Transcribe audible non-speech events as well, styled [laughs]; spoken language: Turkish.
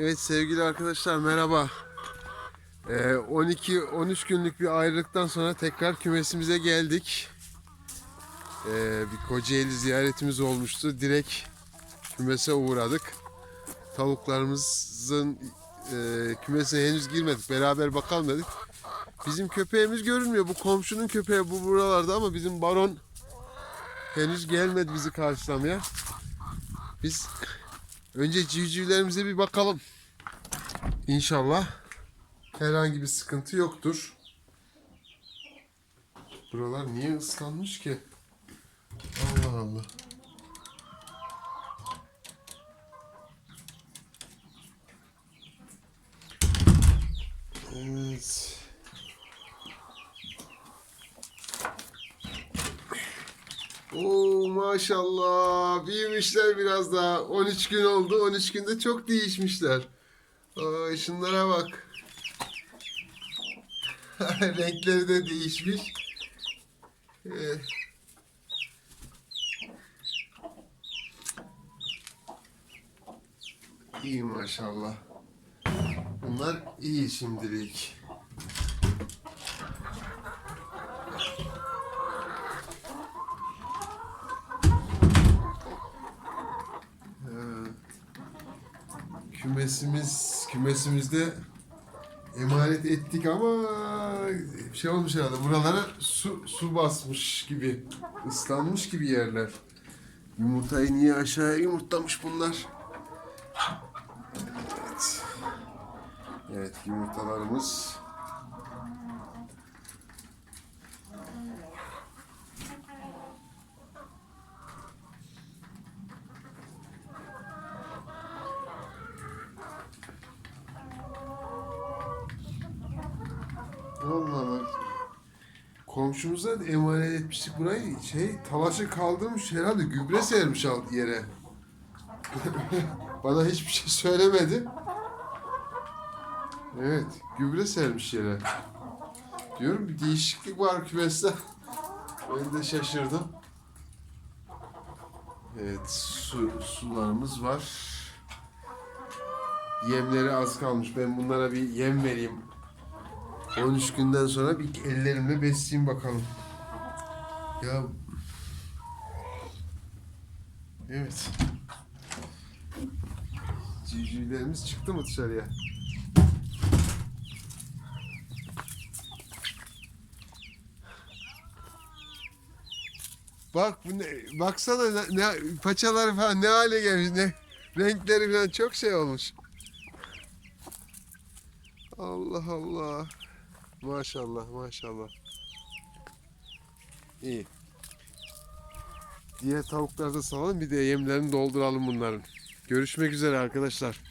Evet sevgili arkadaşlar merhaba. Ee, 12-13 günlük bir ayrılıktan sonra tekrar kümesimize geldik. Ee, bir Kocaeli ziyaretimiz olmuştu. Direkt kümese uğradık. Tavuklarımızın e, kümesine henüz girmedik. Beraber bakalım dedik. Bizim köpeğimiz görünmüyor. Bu komşunun köpeği bu buralarda ama bizim baron henüz gelmedi bizi karşılamaya. Biz önce civcivlerimize bir bakalım. İnşallah herhangi bir sıkıntı yoktur. Buralar niye ıslanmış ki? Allah Allah. Evet. Oo maşallah büyümüşler biraz daha. 13 gün oldu. 13 günde çok değişmişler. Aa, şunlara bak. [laughs] Renkleri de değişmiş. Ee, İyi maşallah. Bunlar iyi şimdilik. Kümesimiz kümesimizde emanet ettik ama şey olmuş herhalde. Buralara su, su basmış gibi, ıslanmış gibi yerler. Yumurtayı niye aşağıya yumurtlamış bunlar? Evet. Evet yumurtalarımız. Allah Allah. Komşumuza emanet etmiştik burayı. Şey talaşı kaldırmış herhalde gübre sermiş alt yere. [laughs] Bana hiçbir şey söylemedi. Evet, gübre sermiş yere. Diyorum bir değişiklik var kümeste. Ben de şaşırdım. Evet, su, sularımız var. Yemleri az kalmış. Ben bunlara bir yem vereyim. 13 günden sonra bir ellerimle besleyeyim bakalım. Ya Evet. Civcivlerimiz çıktı mı dışarıya? Bak bu ne, baksana ne, ne paçaları falan ne hale gelmiş ne renkleri falan çok şey olmuş. Allah Allah. Maşallah maşallah. İyi. Diğer tavukları da salalım bir de yemlerini dolduralım bunların. Görüşmek üzere arkadaşlar.